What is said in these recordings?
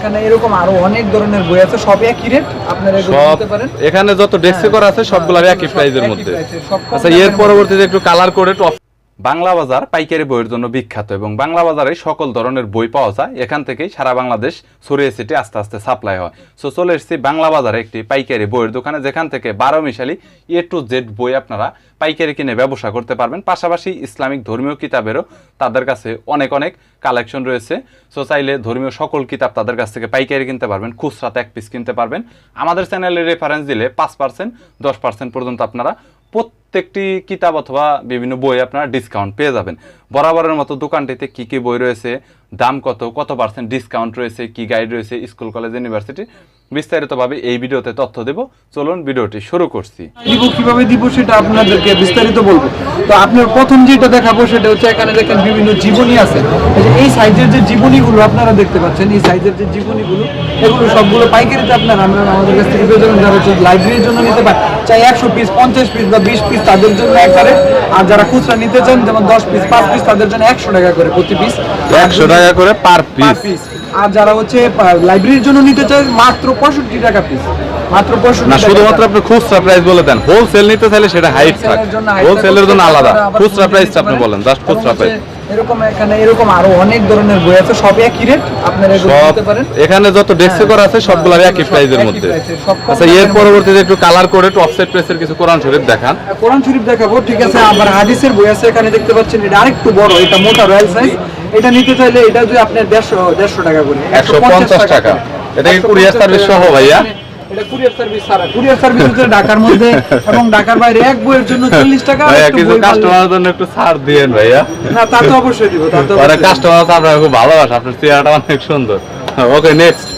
এখানে এরকম আরও অনেক ধরনের বই আছে সব একই রেট আপনারা নিতে পারেন? এখানে যত ডেস্কে হ্যাঁ, করা আছে সবগুলো একই প্রাইজের মধ্যে। আচ্ছা এর পরবর্তীতে একটু কালার করে টপ বাংলা বাজার পাইকারি বইয়ের জন্য বিখ্যাত এবং বাংলা বাজারে সকল ধরনের বই পাওয়া যায়, এখান থেকেই সারা বাংলাদেশ ছড়িয়ে ছিটে আস্তে আস্তে সাপ্লাই হয়। সো চলে এসেছি বাংলা বাজারে একটি পাইকারি বইয়ের দোকানে, যেখান থেকে বারো মিশালি এ টু জেড বই আপনারা পাইকারি কিনে ব্যবসা করতে পারবেন। পাশাপাশি ইসলামিক ধর্মীয় কিতাবেরও তাদের কাছে অনেক অনেক কালেকশন রয়েছে। সো চাইলে ধর্মীয় সকল কিতাব তাদের কাছ থেকে পাইকারি কিনতে পারবেন খুচরাতে এক পিস কিনতে পারবেন। আমাদের চ্যানেলে রেফারেন্স দিলে পাঁচ পার্সেন্ট দশ পার্সেন্ট পর্যন্ত আপনারা প্রত্যেকটি কিতাব অথবা বিভিন্ন বই আপনারা ডিসকাউন্ট পেয়ে যাবেন। বরাবরের মতো দোকানটিতে কি কি বই রয়েছে, দাম কত কত পার্সেন্ট ডিসকাউন্ট রয়েছে, কি গাইড রয়েছে স্কুল কলেজ ইউনিভার্সিটি বিস্তারিতভাবে এই ভিডিওতে তথ্য দেব। চলুন ভিডিওটি শুরু করছি। দিব কীভাবে দিব সেটা আপনাদেরকে বিস্তারিত বলব। তো আপনার প্রথম যেটা দেখাবো সেটা হচ্ছে এখানে দেখেন বিভিন্ন জীবনী আছে। এই সাইজের যে জীবনীগুলো আপনারা দেখতে পাচ্ছেন এই সাইজের যে জীবনীগুলো এগুলো সবগুলো পাইকারিতে আপনারা আমরা আমাদের কাছ থেকে পেয়ে যাবেন যারা হচ্ছে লাইব্রেরির জন্য নিতে পারেন চাই একশো পিস পঞ্চাশ পিস বা বিশ পিস তাদের জন্য একবারে। আর যারা খুচরা নিতে চান যেমন দশ পিস পাঁচ পিস তাদের জন্য একশো টাকা করে প্রতি পিস একশো টাকা করে পার পার পিস পিস আর যারা হচ্ছে লাইব্রেরির জন্য নিতে চায় মাত্র পঁয়ষট্টি টাকা পিস মাত্র পঁয়ষট্টি না শুধুমাত্র আপনি খুচরা প্রাইস বলে দেন। হোলসেল নিতে চাইলে সেটা হাইট থাক। হোলসেলের জন্য height হোলসেলের জন্য থাকবে, আলাদা খুচরা খুচরা প্রাইসটা আপনি বলেন জাস্ট খুচরা প্রাইস এরকম এখানে এরকম আরও অনেক ধরনের বই আছে সব একই রেট আপনারা নিতে পারেন। এখানে যত ডেস্কে হ্যাঁ, করা আছে সবগুলোর হ্যাঁ, একই সব প্রাইজের একই মধ্যে। আচ্ছা এর পরবর্তীতে একটু কালার করে একটু অফসেট প্রেসের কিছু কোরআন শরীফ দেখান। কোরআন শরীফ দেখাবো ঠিক আছে আবার হাদিসের বই আছে এখানে দেখতে পাচ্ছেন এটা আরেকটু বড় এটা মোটা রয়্যাল সাইজ এটা নিতে চাইলে এটা যদি আপনার দেড়শো দেড়শো টাকা করে 150 টাকা। এটা কি 150 সহ ভাইয়া? এটা কুরিয়ার সার্ভিস সারা কুরিয়ার সার্ভিস হচ্ছে ঢাকার মধ্যে এবং ঢাকার বাইরে এক বইয়ের জন্য চল্লিশ টাকা ভাইয়া একটু কিছু কাস্টমারের জন্য একটু ছাড় দিয়েন ভাইয়া। না তা তো অবশ্যই দিব তা তো কাস্টমার আপনার খুব ভালোবাসে আপনার চেহারাটা অনেক সুন্দর। ওকে নেক্সট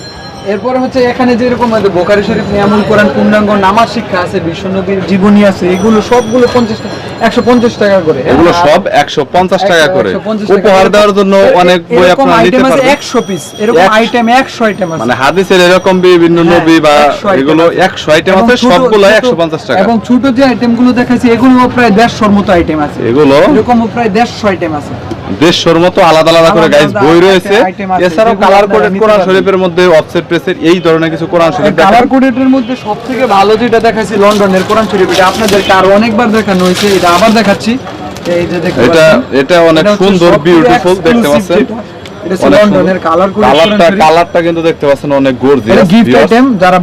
এরপরে হচ্ছে এখানে যেরকম আমাদের বোকারি শরীফ নিয়ামুল কোরআন পূর্ণাঙ্গ নামাজ শিক্ষা আছে বিশ্বনবীর জীবনী আছে এগুলো সবগুলো পঞ্চাশ একশো পঞ্চাশ টাকা করে। এগুলো সব একশো পঞ্চাশ টাকা করে। উপহার দেওয়ার জন্য অনেক বই আপনারা নিতে পারবেন। 100 পিস এরকম আইটেম 100 আইটেম আছে। মানে হাদিসের এরকম বিভিন্ন হ্যাঁ, নবী বা এগুলো একশো আইটেম আছে ছোট- সবগুলো একশো পঞ্চাশ টাকা। এবং ছোট যে আইটেমগুলো দেখাচ্ছি এগুলো প্রায় দেড়শোর মতো আইটেম আছে। এগুলো এরকম প্রায় দেড়শো আইটেম আছে। দেড়শোর মতো আলাদা আলাদা করে গাইজ বই রয়েছে। এছাড়াও কালার কোডেড কোরআন শরীফের মধ্যে অফসেট প্রেসের এই ধরনের কিছু কোরআন শরীফ কালার দেখান। কোডেটের মধ্যে সবথেকে ভালো যেটা দেখাচ্ছি লন্ডনের কোরআন শরীফ এটা আপনাদের আর অনেকবার দেখানো হয়েছে এটা আবার দেখাচ্ছি। এই যে দেখতে এটা এটা অনেক সুন্দর বিউটিফুল দেখতে পাচ্ছেন। কালারটা কালারটা কিন্তু দেখতে পাচ্ছেন অনেক গর্জিয়াস গিফট আইটেম যারা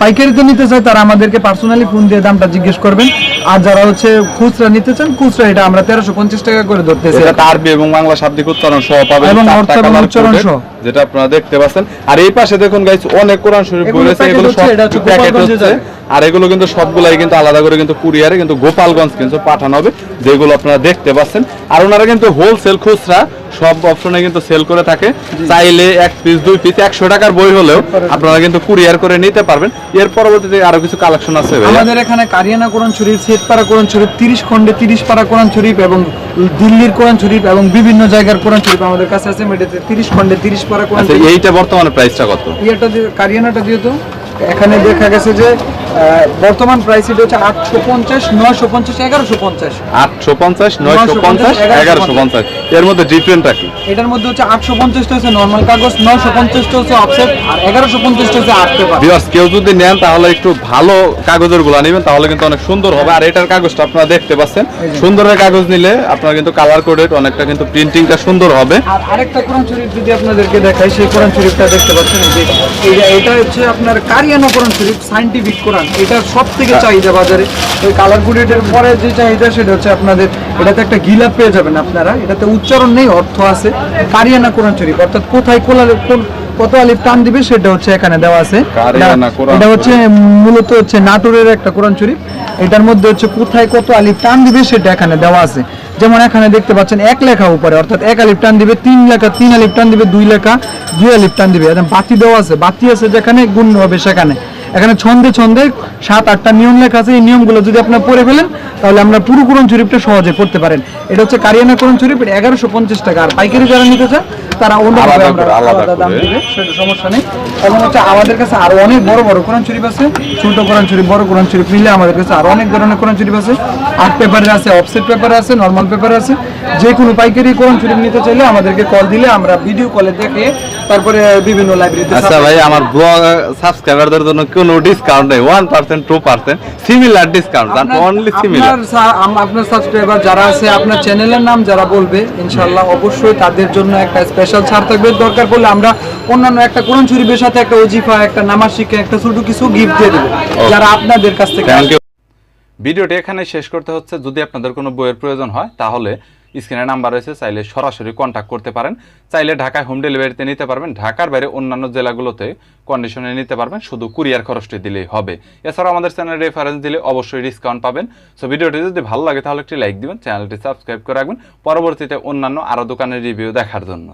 পাইকারিতে নিতে চায় তারা আমাদেরকে পার্সোনালি ফোন দিয়ে দামটা জিজ্ঞেস করবেন। আর যারা হচ্ছে খুচরা নিতে চান খুচরা এটা আমরা তেরোশো পঞ্চাশ টাকা করে ধরতেছি। এটা আরবি এবং বাংলা শাব্দিক উচ্চারণ সহ পাবেন এবং চারটা অর্থ এবং উচ্চারণ সহ। যেটা আপনারা দেখতে পাচ্ছেন। আর এই পাশে দেখুন গাইস অনেক কোরআন শরীফ বই এগুলো রয়েছে এগুলো সব প্যাকেট হচ্ছে আর এগুলো কিন্তু সবগুলাই কিন্তু আলাদা করে কিন্তু কুরিয়ারে কিন্তু গোপালগঞ্জ কিন্তু পাঠানো হবে যেগুলো আপনারা দেখতে পাচ্ছেন। আর ওনারা কিন্তু হোলসেল খুচরা সব অপশনে কিন্তু সেল করে থাকে। চাইলে এক পিস দুই পিস একশো টাকার বই হলেও আপনারা কিন্তু কুরিয়ার করে নিতে পারবেন। এর পরবর্তীতে আরও কিছু কালেকশন আছে আমাদের এখানে কারিয়ানা কোরআন শরীফ সেটপাড়া কোরআন শরীফ তিরিশ খন্ডে তিরিশ পাড়া কোরআন শরীফ এবং দিল্লির কোরআন শরীফ এবং বিভিন্ন জায়গার কোরআন শরীফ আমাদের কাছে আছে মেটাতে তিরিশ খন্ডে তিরিশ পাড়া কোরআন আচ্ছা এইটা বর্তমানে প্রাইসটা কত? ইয়েটা কারিয়ানাটা দিয়ে তো এখানে দেখা গেছে যে বর্তমান প্রাইস এটা হচ্ছে আটশো পঞ্চাশ নয়শো পঞ্চাশ এগারোশো পঞ্চাশ। আটশো পঞ্চাশ নয়শো পঞ্চাশ 950, এগারোশো পঞ্চাশ। এর মধ্যে ডিফারেন্টটা কি? এটার মধ্যে হচ্ছে আটশো পঞ্চাশটা হচ্ছে নর্মাল কাগজ নয়শো পঞ্চাশটা হচ্ছে অফসেট আর এগারোশো পঞ্চাশটা হচ্ছে আট পেপার ভিউয়ার্স কেউ যদি নেন তাহলে একটু ভালো কাগজেরগুলা নেবেন তাহলে কিন্তু অনেক সুন্দর হবে। আর এটার কাগজটা আপনারা দেখতে পাচ্ছেন। সুন্দরের কাগজ নিলে আপনারা কিন্তু কালার কোডেড অনেকটা কিন্তু প্রিন্টিংটা সুন্দর হবে। আর আরেকটা কোরআন শরীফ যদি আপনাদেরকে দেখাই সেই কোরআন শরীফটা দেখতে পাচ্ছেন এই যে এটা হচ্ছে আপনার কারিয়ানা কোরআন শরীফ সাইন্টিফিক কোরআন। এটা সব থেকে চাহিদা বাজারে। ওই কালার কোডেটের পরে যে চাহিদা সেটা হচ্ছে আপনাদের এটাতে একটা গিলাপ পেয়ে যাবেন আপনারা। এটাতে উচ্চারণ নেই অর্থ আছে। কারিয়ানা কোরআন শরীফ অর্থাৎ কোথায় কোলা কোন কত আলিফ টান দিবে সেটা হচ্ছে এখানে দেওয়া আছে। এটা- হচ্ছে মূলত হচ্ছে নাটোরের একটা কোরআন শরীফ। এটার মধ্যে হচ্ছে কোথায় কত আলিফ টান দিবে সেটা এখানে দেওয়া আছে। যেমন এখানে দেখতে পাচ্ছেন এক লেখা উপরে অর্থাৎ এক আলিফ টান দিবে তিন লেখা তিন আলিফ টান দিবে দুই লেখা দুই আলিফ টান দিবে। একদম বাতি দেওয়া আছে বাতি আছে যেখানে গুণ হবে সেখানে। এখানে ছন্দে ছন্দে সাত আটটা নিয়ম লেখা আছে। এই নিয়মগুলো যদি আপনার পড়ে ফেলেন তাহলে আমরা পুরো কোরআন শরীফটা সহজে পড়তে পারেন। এটা হচ্ছে কারিয়ানা কোরআন শরীফ এটা এগারোশো পঞ্চাশ টাকা। আর পাইকারি যারা নিতে চায় তারা অন্যভাবে আমরা আলাদা আলাদা দাম। দিবে সেটা সমস্যা নেই। এবং হচ্ছে আমাদের কাছে আরও অনেক বড় বড় কোরআন শরীফ আছে। ছোট কোরআন শরীফ বড় কোরআন শরীফ মিলে আমাদের কাছে আরও অনেক ধরনের কোরআন শরীফ আছে। আর্ট পেপারে আছে অফসেট পেপারে আছে নর্মাল পেপারে আছে। যে কোনো পাইকারি কোরআন শরীফ নিতে চাইলে আমাদেরকে কল দিলে আমরা ভিডিও কলে দেখে তারপরে বিভিন্ন লাইব্রেরিতে আচ্ছা ভাই আমার ব্লগ সাবস্ক্রাইবারদের জন্য কোনো ডিসকাউন্ট নেই one percent two percent similar discount only similar আপনার সাবস্ক্রাইবার যারা আছে আপনার চ্যানেলের নাম যারা বলবে ইনশাল্লাহ অবশ্যই তাদের জন্য একটা স্পেশাল ছাড় থাকবে। দরকার পড়লে আমরা অন্যান্য একটা কোরআন শরীফের সাথে একটা ওজিফা একটা নামাজ শিক্ষা একটা ছোট কিছু গিফট দিয়ে দেবো যারা আপনাদের কাছ থেকে ভিডিওটি এখানে শেষ করতে হচ্ছে। যদি আপনাদের কোনো বইয়ের প্রয়োজন হয় তাহলে স্ক্রিনে নাম্বার রয়েছে, চাইলে সরাসরি কন্ট্যাক্ট করতে পারেন। চাইলে ঢাকায় হোম ডেলিভারিতে নিতে পারবেন, ঢাকার বাইরে অন্যান্য জেলাগুলোতে কন্ডিশনে নিতে পারবেন, শুধু কুরিয়ার খরচটি দিলেই হবে। এছাড়াও আমাদের চ্যানেল রেফারেন্স দিলে অবশ্যই ডিসকাউন্ট পাবেন। সো ভিডিওটি যদি ভালো লাগে তাহলে একটি লাইক দিবেন চ্যানেলটি সাবস্ক্রাইব করে রাখবেন। পরবর্তীতে অন্যান্য আরও দোকানের রিভিউ দেখার জন্য।